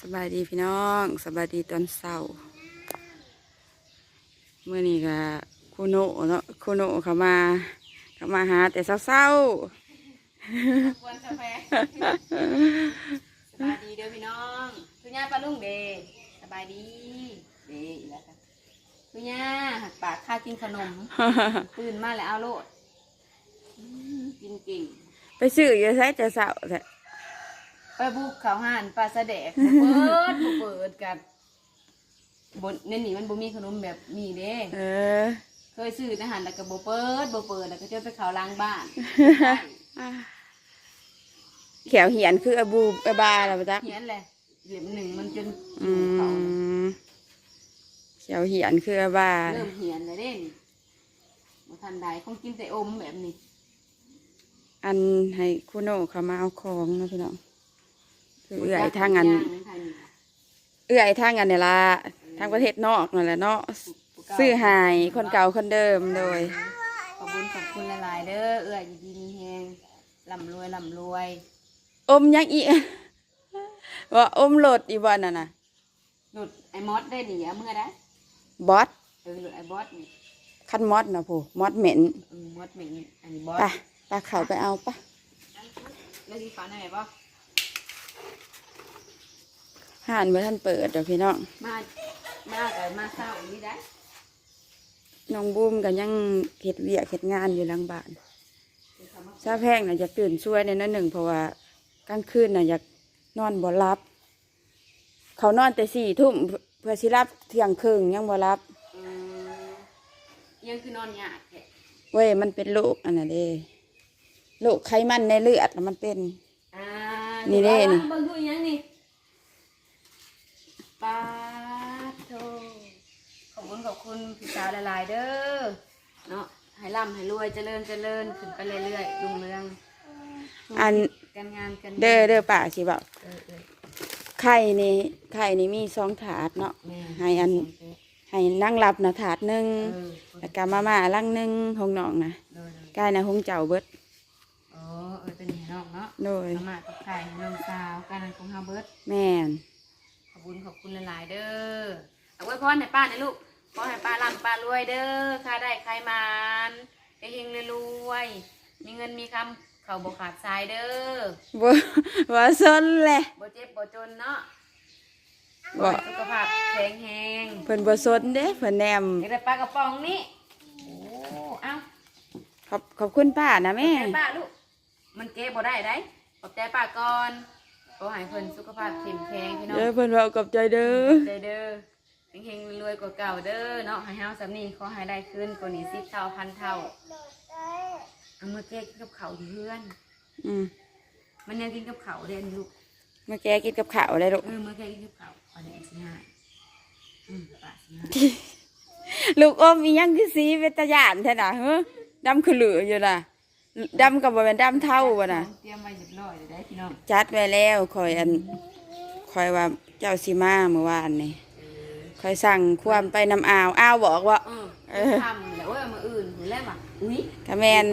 สบายดีพี่น้องสบายดีตอนเช้าเมื่อนี้ก็คุโนะเนาะคุโนะเขามาเขามาหาแต่เช้าควรกาแฟสบายดีเด้อพี่น้องทุญ่าปลาลุงเดสบายดีเดอีกแล้วค่ะทุญ่าหักปากข้ากินขนมๆตื่นมาแล้วเอาโลดอืมกินเก่งไปซื้ออยู่ใช้แต่เช้าแต่ ไปบุกเขาห่านปลาสะแดกบ่เปิดบ่เปิดกันบนในนี่มันบ่มีขนมแบบนี้เด้ เออ เคยซื้อในหันแล้วก็บ่เปิดบ่เปิดแล้วก็จะไปเขาล้างบ้าน แขวเหียนคืออบูอบาแล้วปะจ๊ะเขียนแหละเหลี่ยมหนึ่งมันจนอืเขามแขวเหียนคืออบา เริ่มเหียนเลยเด้นี่บ่ทันใดคงกินแต่อมแบบนี้ อันให้คุโนะเขามาเอาของเนาะพี่น้องคือ เอื่อยทางอันเอื้อยทางอันเนี่ยละทางประเทศนอกนั่นแหละเนาะซื้อใหายคนเก่าคนเดิมโดยขอบคุณขอบคุณหลายๆเด้อเอื้อยอยู่ดีมีแฮงร่ำรวยร่ำรวย อมยังอีกว่าอมโหลดอีวันน่ะนะหลุดไอ้มอสได้หนีเอาเมื่อได้บอสเออหลุดไอ้บอสนี่คันมอสนะผู้มอสเหม็นเออมอสเหม็นอันนี้บอสไปไปเขาไปเอาปะแล้วที่ฟ้าได้ไหมบ่ ห่านเมื่อท่านเปิดเดี๋ยวพี่น้องมามากับมาเศร้าอันนี้ได้น้องบูมกันยังเฮ็ดเวียกเฮ็ดงานอยู่หลังบ้านซาแพงน่ะอยากตื่นช่วยในนั้นหนึ่งเพราะว่ากลางคืนน่ะอยากนอนบ่รับ เขานอนแต่สี่ทุ่มเพื่อสิรับเที่ยงครึ่งยังบ่รับเออยังคือนอนยากแท้เว้ยมันเป็นโรคอันนั้นเด้โรคไขมันในเลือดน่ะมันเป็นอ่านี่เด้นี่ คุณขอบคุณพี่สาวหลายๆเด้อเนาะให้ร่ำให้รวยเจริญเจริญขึ้นไปเรื่อยๆรุ่งเรืองอัน การงานกันเด้อเด้อป่าสิบอกเออเออไข่นี่ไข่นี่มีสองถาดเนาะแม่ให้อันให้นั่งรับนะถาดหนึ่งเออแล้วก็มาม่าลังหนึ่งหงน้องนะโดยโดยกายนะหงเจ้าเบิดอ๋อเออเป็นอย่างนอกเนาะโดยสมากับไข่นมสาวการนั้นของเฮาเบิร์ดแม่นขอบคุณขอบคุณหลายๆเด้อเอาไว้พรให้ป้าหนะลูก ขอให้ป้าร่ำป้ารวยเด้อค่าได้ใครมานเฮงๆรวยๆมีเงินมีคำเขาบอกขาดสายเด้อบ่บ่สนแหละบ่เจ็บบ่จนเนาะบ่ขอให้สุขภาพแข็งแรงเพิ่นบ่สนเด้เพิ่นแนมอยากได้ปลากระป๋องนี่โอ้เอ้าขอบขอบคุณป้านะแม่ขอบใจป้าลูกมันเก็บบ่ได้ได้ขอบใจป้าก่อนขอให้เพิ่นสุขภาพเข้มแข็งพี่น้องเด้อเพิ่นเว้ากับใจเด้อเด้อเด้อ เฮงๆรวยๆกว่าเก่าเด้อเนาะให้เฮาสำนีขอให้ได้ขึ้นกว่านี้สิบเท่าพันเท่าเอามาแก้กินกับเขาวอยู่เพื่อน อืมมันยังกินกับเขาวเด่นลูกมาแกกินกับข้าวได้ลูกเออมาแก้กินกับเขาวเอาเดี๋ยวสิหายอืมปะสิหายลูกอมอีหยังคือสีเป็นตาย่านแท้น่ะเฮ้อดำคือเหลืออยู่น่ะดำก็บ่แม่นดำเท่าบ่น่ะ เตรียมไว้เรียบร้อยเลยได้พี่น้อง จัดไว้แล้วคอยอันคอยว่าเจ้าสิมาเมื่อวานนี่ คอยสั่งความไปน้ำอ่าวอ้าวบอกว่า เออเออ ทำแล้วโอ้ยเอามาอื่นหรือแล้วว่ะอุ้ยกะแมน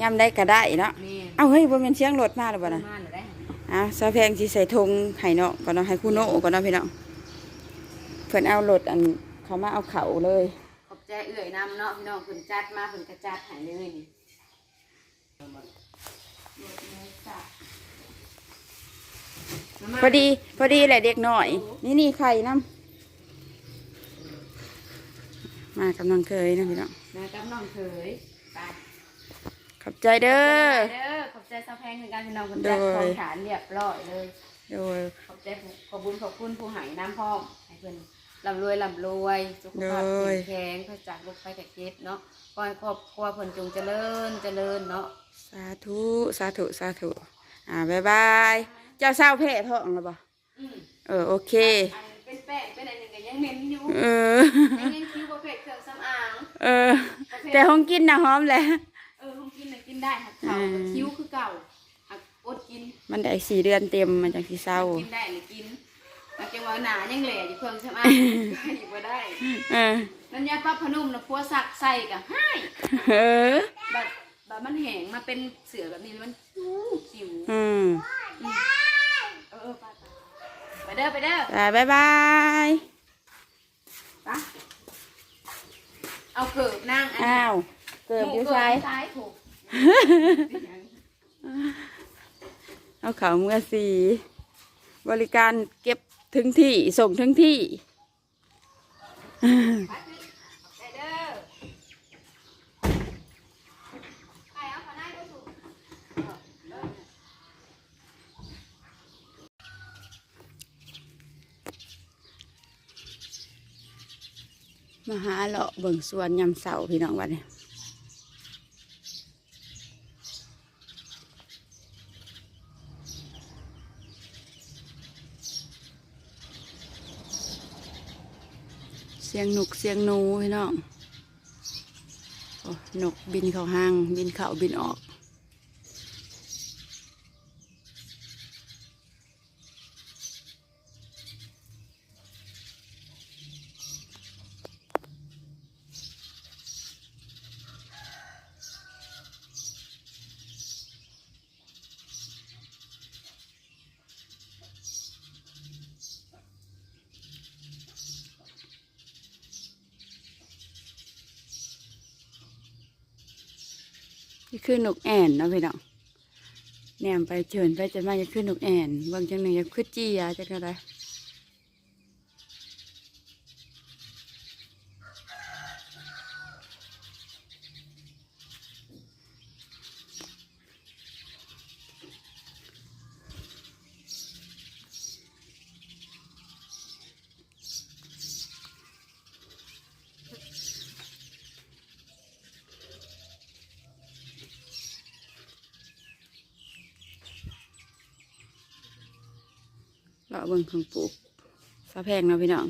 ย่ำได้ก็ได้เนาะแม่เอ้าเฮ้ยบ่แม่นเสียงรถมาหรือบ่มาน่ะหรือได้อ้าวซาแพงสิใส่ธงให้เนาะก่อนเนาะให้คู่โนก่อนเนาะพี่น้องเพิ่นเอารถอันเขามาเอาเขาเลย ขอบใจเอื่อยนำเนาะพี่น้องเพิ่นจัดมาเพิ่นกระจัดใหายเลยนี่พอดีพอดีแหละเด็กหน่อย นี่นี่ไข่น้ำ มากำลังเคยนะพี่น้องนะกับน้องเคยไปขอบใจเด้อเด้อขอบใจสะแพงในการพี่น้องคนจัดของฐานเรียบร้อยเลยโดยขอบใจผู้ขอบคุญขอบคุณผู้ใหายน้ำพร้อมให้เพิ่นร่ำรวยร่ำรวยสุขภาพแข็งแรงพระจากโรคภัยไข้เจ็บเนาะขอให้ครอบครัวเพิ่นจงเจริญเจริญเนาะสาธุสาธุสาธุอ่าบ๊ายบายเจ้าเศร้าเพศท้องแล้วบ่อืมเออโอเคอันเป็นแป้งเป็นอะไรหนึ่งก็ยังเหม็นอยู่เออยังยังคิ้ว เออ แต่ห้องกินนะหอมแหละเออของกินน่ะกินได้หักเขาก็คิ้วคือเก่าหักอดกินมันได้สี่เดือนเต็มมันจังสิเศร้า กินได้หรือกินอาจจะว่าหนายังเหล่อยู่เครื่องสำอางอยู่บ่ได้เออน้ำยาปรับพนุ่มนะพัวสักใส่กับให้เออแบบแบบมันแห้งมาเป็นเสือแบบนี้แล้วมันคิ้วคิ้วอืมอืมเออเออไปไปไปเด้อไปเด้อ อ่าบ๊ายบาย ไป เอาเกิบนั่งอันอ้าวเกิดอยู่ซ้ายซ้ายถูกเอาเขาเมื่อสีบริการเก็บถึงที่ส่งถึงที่ไปเด้อไปเอาขอหน้าดูถูก มาหาเลาะเบิ่งสวนยำเสาพี่น้องวันนี้เสียงนกเสียงนูพี่น้องโอ้นกบินเข้าห้าง บินเข้าบินออก นี่คือนกแอ่นเนาะพี่น้องแหนมไปเชิญไปจะมาจะขึ้นนกแอ่นบางจังหนึ่งจะขึ้นจี้ยาจะกระไร เราเบิ่งของปลูกสะแพงเนาะพี่น้อง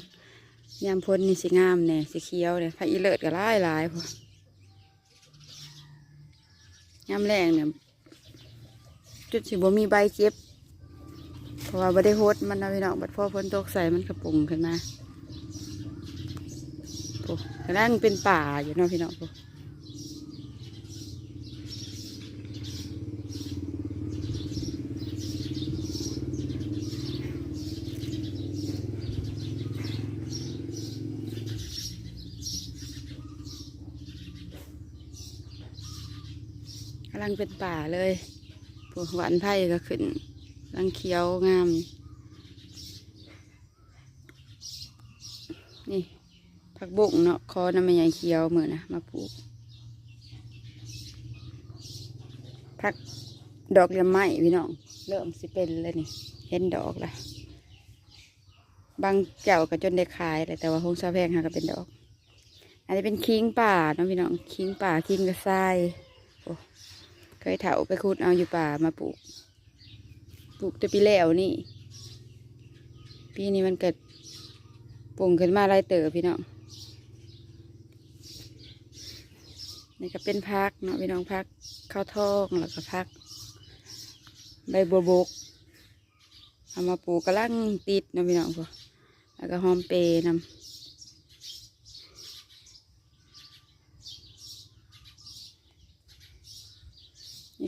ยามพ้นนี่สีงามเนี่ยสีเขียวเนี่ยพระอีเลิศก็หลายหลายพอยามแรงเนี่ยจุดสิบ่มีใบเจ็บ เพราะว่าบ่ได้โฮดมันนะพี่น้องบัดพอฝนตกใส่มันกระปุงขึ้นมาโอ้กระด้างเป็นป่าอยู่เนาะพี่น้องโำลังเป็นป่าเลยพวกหวานไผ่ก็ขึ้นกำลังเขียวงาม นี่ผักบุ้งเนาะคอน้ำมันใหญ่เขียวเหมือนนะมาปลูกผักดอกเรียมไม้พี่น้อง เริ่มสิเป็นเลยนี่ เห็นดอกละบางแก้วก็จนได้ขายเลยแต่ว่าคงซาแพงหาก็เป็นดอก อันนี้เป็นคิงป่าเนาะพี่น้องคิงป่าคิงกระทรายโอ้ ยเถาไปคุดเอาอยู่ป่ามาปลูก ปลูกแต่ปีแล้วนี่ ปีนี้มันเกิดปรุงขึ้นมาไรเต๋อพี่น้องนี่ก็เป็นพักเนาะพี่น้องพักข้าวทองแล้วก็พัก ใบบัวบกเอามาปลูกกระลังติดเนาะพี่น้องพอแล้วก็หอมเปย์นำ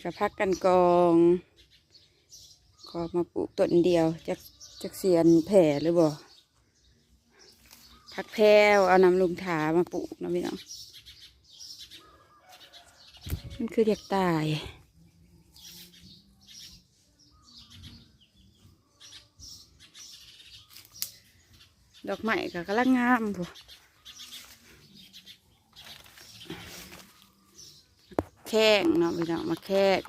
นี่ก็พักกันกองก็มาปลูกต้นเดียวจากจากเสียนแผ่หรือบ่ผักแพรวเอาน้ำลุงถามาปลูกนะพี่น้องมันคือเด็กตายดอกไม้ก็กำลังงามผู้ แข้งเนาะพี่น้องมาแข้ง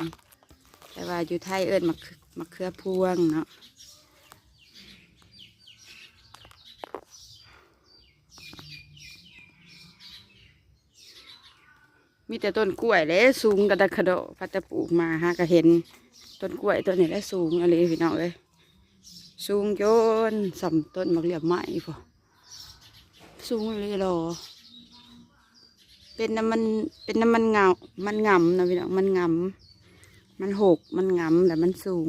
แต่ว่าอยู่ไทยเอิญมามาเขือพวงเนาะมีแต่ต้นกล้วยเลยสูงกระดกระโดพัดจะปลูกมาฮะก็เห็นต้นกล้วยต้นนี้แล้วสูงอะไรพี่น้องเลยสูงโยนสำต้นมักเหลี่ยมไม้พอสูงเลยหรอ เป็นน้ำมันเป็นน้ำมันเงา มันงำนะพี่น้องมันงำมันหกมันงำแต่มันสูง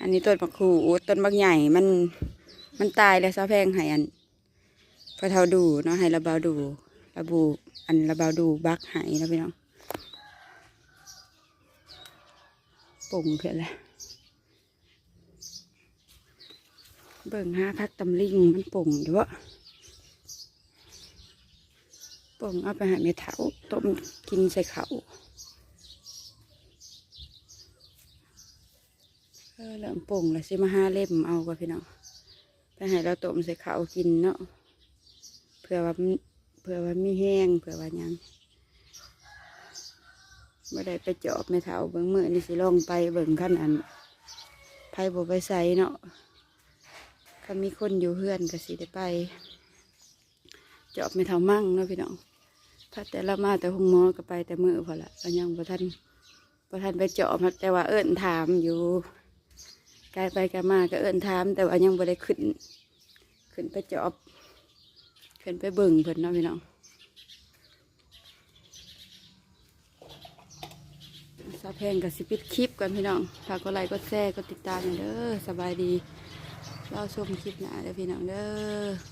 อันนี้ต้นมะขูดต้นบักใหญ่มันมันตายแล้วซะแพงให้อันพอเท่าดูเนาะให้ระเบาดูระบูอันระเบาดูบักหายนะพี่น้องปุ่งเพื่อนแหละ เบิ่งห้าพักตำลิงมันป่งอยู่วะป่งเอาไปหาเมถาต้มกินใส่เขาเออเริ่มป่งแล้วสิมาห้าเล่มเอาก็พี่น้องไปให้เราต้มใส่เขากินเนาะเผื่อว่าเผื่อว่ามีแห้งเผื่อว่ายังไม่ได้ไปเจอบไม่เท่าเบิ่งมือนี่สิลองไปเบิ่งขั้นอันไพ่บไปใส่เนาะ ถ้ามีคนอยู่เพื่อนก็สิได้ไปเจอบไม่เท่ามั่งเนาะพี่น้อง ถ้าแต่ละมาแต่หงหมอก็ไปแต่มือพอละก็ยังประทันประทันไปเจอบครับแต่ว่าเอิญถามอยู่ไกลไปกลมาก็เอิญถาม แต่ว่ายังไม่ได้ขึ้น ขึ้นไปเจอบขึ้นไปเบิ่งเพิ่นเนาะพี่น้องสาแพงกับสิปิดคลิปก่อนพี่น้องฝากกดไลค์กดแชร์กดติดตามหน่อยเด้อสบายดี เราชมคลิปหน้าเด้อพี่น้องเด้อ